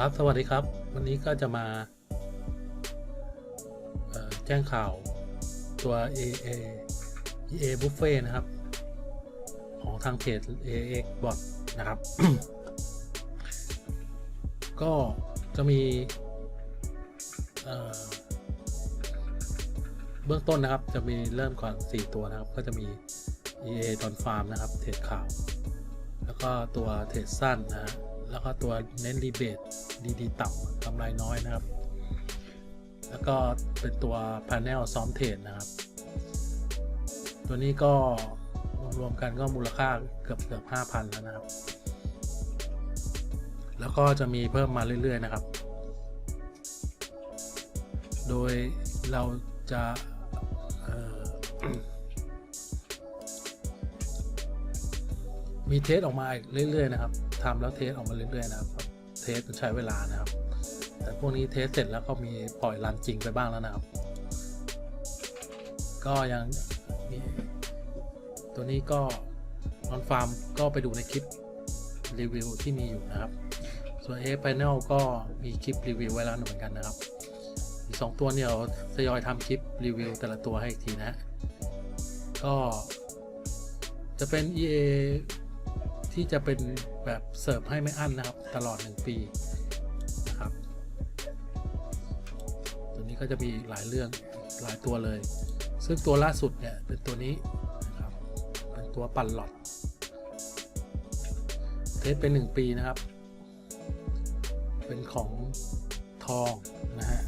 ครับ สวัสดีครับ วันนี้ก็จะมาแจ้งข่าวตัว AA EA Buffet นะครับ ของทางเพจ AA Bot นะครับ ก็จะมีเเบื้องต้นนะครับ จะมีเริ่มก่อน 4 ตัวนะครับ ก็จะมี EA ตอนฟาร์มนะครับ เทรดข่าว แล้วก็ตัวเทรดสั้นนะฮะ แล้วก็ตัวเน้นรีเบทดีๆต่ำกำไรน้อยนะครับ แล้วก็เป็นตัว Panel ซ้อมเทรดนะครับ ตัวนี้ก็รวมๆกันก็มูลค่าเกือบเกือบ5,000แล้วนะครับ แล้วก็จะมีเพิ่มมาเรื่อยๆนะครับ โดยเราจะมีเทสออกมาอีกเรื่อย ๆ นะครับ ทำแล้วเทสออกมาเรื่อยๆนะครับ เทสใช้เวลานะครับ แต่พวกนี้เทสเสร็จแล้วก็มีปล่อยรันจริงไปบ้างแล้วนะครับ ก็ยังมีตัวนี้ก็นอนฟาร์มก็ไปดูในคลิปรีวิวที่มีอยู่นะครับ ส่วน A Panel ก็มีคลิปรีวิวไว้แล้วเหมือนกันนะครับอีกสองตัวเนี่ยเราทยอยทำคลิปรีวิวแต่ละตัวให้อีกทีนะฮะก็จะเป็น EA ที่จะเป็นแบบเสิร์ฟให้ไม่อั้นนะครับ ตลอด 1 ปีนะครับ ตัวนี้ก็จะมีหลายเรื่องหลายตัวเลย ซึ่งตัวล่าสุดเนี่ยเป็นตัวนี้นะครับเป็นตัวปั่นหลอดเทสเป็น 1 ปีนะครับ เป็นของทองนะฮะ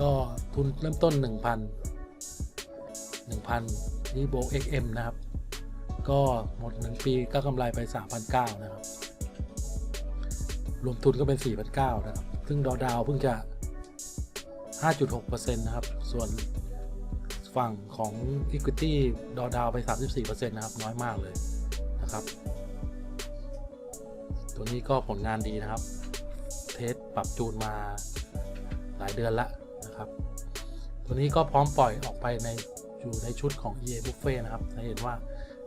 ก็ทุนเริ่มต้น 1,000 1,000 นี่โบวก XM นะครับ ก็หมด 1 ปีก็กำไรไป 3,900 นะครับ รวมทุนก็เป็น 4,900 นะครับ ซึ่งดอดาวเพิ่งจะ 5.6%นะครับ ส่วนฝั่งของ Equity ดอดาวไป 34%นะครับ น้อยมากเลยนะครับ ตัวนี้ก็ผลงานดีนะครับ เทสปรับจูนมาหลายเดือนละนะครับ ตัวนี้ก็พร้อมปล่อยออกไปในอยู่ในชุดของ EA Buffet นะครับจะเห็นว่า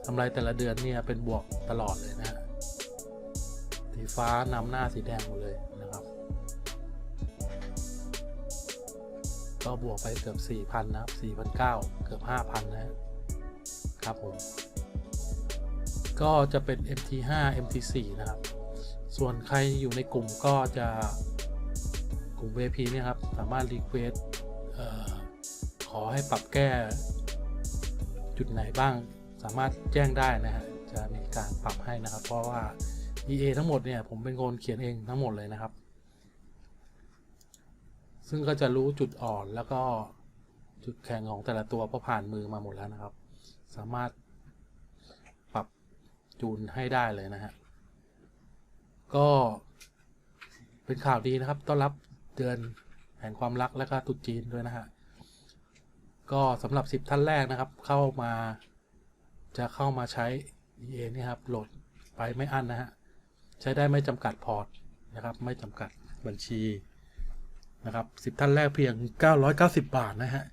กำไรแต่ละเดือนเนี่ยเป็นบวกตลอดเลยนะฮะสีฟ้านำหน้าสีแดงหมดเลยนะครับ ก็บวกไปเกือบ4,000นะครับ4,900เกือบ5,000นะฮะครับผม ก็จะเป็น MT5 MT4 นะครับ ส่วนใครอยู่ในกลุ่มก็จะกลุ่ม vp เนี่ยครับ สามารถรีเควสขอให้ปรับแก้จุดไหนบ้างามารถแจ้งได้นะฮะจะมีการปรับให้นะครับ เพราะว่า EA ทั้งหมดเนี่ยผมเป็นคนเขียนเองทั้งหมดเลยนะครับ ซึ่งก็จะรู้จุดอ่อนแล้วก็จุดแข็งของแต่ละตัวเพราะผ่านมือมาหมดแล้วนะครับ สามารถปรับจูนให้ได้เลยนะฮะก็เป็นข่าวดีนะครับ ต้อนรับเดือนแห่งความรักและก็ตุจีนด้วยนะฮะ ก็สำหรับ 10 ท่านแรกนะครับ เข้ามา จะเข้ามาใช้ EA นี่ครับโหลดไปไม่อั้นนะฮะ ใช้ได้ไม่จำกัดพอร์ตนะครับ ไม่จำกัดบัญชีนะครับ10 ท่านแรกเพียง 990 บาทนะฮะ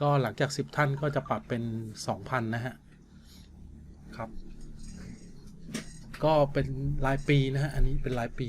ก็หลังจาก 10 ท่านก็จะปรับเป็น 2,000 นะฮะ ครับ ก็เป็นรายปีนะฮะ อันนี้เป็นรายปี